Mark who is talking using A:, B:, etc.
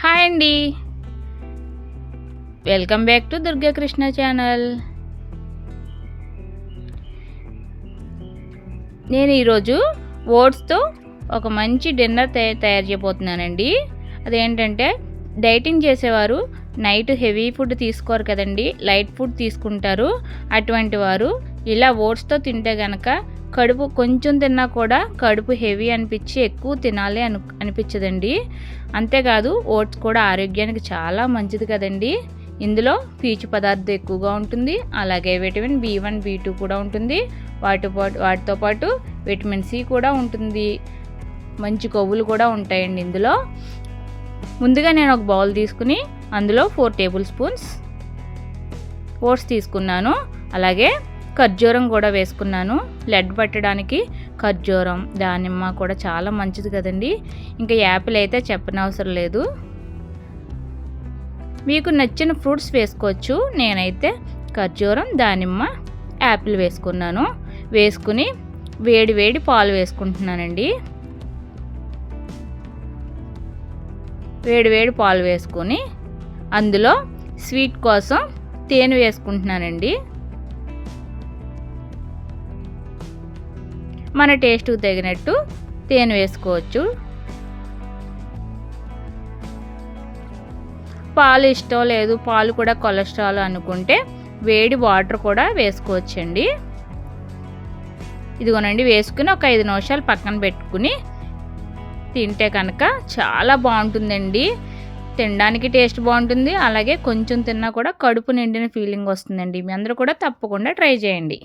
A: Hi అండి. Welcome back to Durgakrishna channel. నేను ఈరోజు ఓట్స్తో ఒక మంచి డిన్నర్ తయా తయారు చేయబోతున్నానండి. అదేంటంటే డైటింగ్ చేసేవారు నైట్ హెవీ ఫుడ్ తీసుకోరు కదండి. లైట్ ఫుడ్ తీసుకుంటారు. అటువంటి వారు ఇలా ఓట్స్తో తింటే కనుక కడుపు కొంచెం తిన్నా కూడా కడుపు హెవీ అనిపించి ఎక్కువ తినాలి అను అనిపించదండి. అంతేకాదు ఓట్స్ కూడా ఆరోగ్యానికి చాలా మంచిది కదండి. ఇందులో పీచు పదార్థం ఎక్కువగా ఉంటుంది. అలాగే vitamin B one B two కూడా ఉంటుంది. వాటి పాటు వాటితో పాటు విటమిన్ సి కూడా ఉంటుంది. మంచి కొవ్వులు కూడా ఉంటాయండి ఇందులో. ముందుగా నేను ఒక బౌల్ తీసుకుని అందులో ఫోర్ టేబుల్ స్పూన్స్ ఓట్స్ తీసుకున్నాను. అలాగే ఖర్జూరం కూడా వేసుకున్నాను. లెడ్ పట్టడానికి ఖర్జూరం దానిమ్మ కూడా చాలా మంచిది కదండి. ఇంకా యాపిల్ అయితే చెప్పనవసరం లేదు. మీకు నచ్చిన ఫ్రూట్స్ వేసుకోవచ్చు. నేనైతే ఖర్జూరం దానిమ్మ యాపిల్ వేసుకున్నాను. వేసుకుని వేడి వేడి పాలు వేసుకుంటున్నానండి. వేడి వేడి పాలు వేసుకొని అందులో స్వీట్ కోసం తేనె వేసుకుంటున్నానండి. మన టేస్ట్కి తగినట్టు తేనె వేసుకోవచ్చు. పాలు ఇష్టం లేదు పాలు కూడా కొలెస్ట్రాల్ అనుకుంటే వేడి వాటర్ కూడా వేసుకోవచ్చండి. ఇదిగోనండి వేసుకుని ఒక ఐదు నిమిషాలు పక్కన పెట్టుకుని తింటే కనుక చాలా బాగుంటుందండి. తినడానికి టేస్ట్ బాగుంటుంది అలాగే కొంచెం తిన్నా కూడా కడుపు నిండిన ఫీలింగ్ వస్తుందండి. మీ అందరూ కూడా తప్పకుండా ట్రై చేయండి.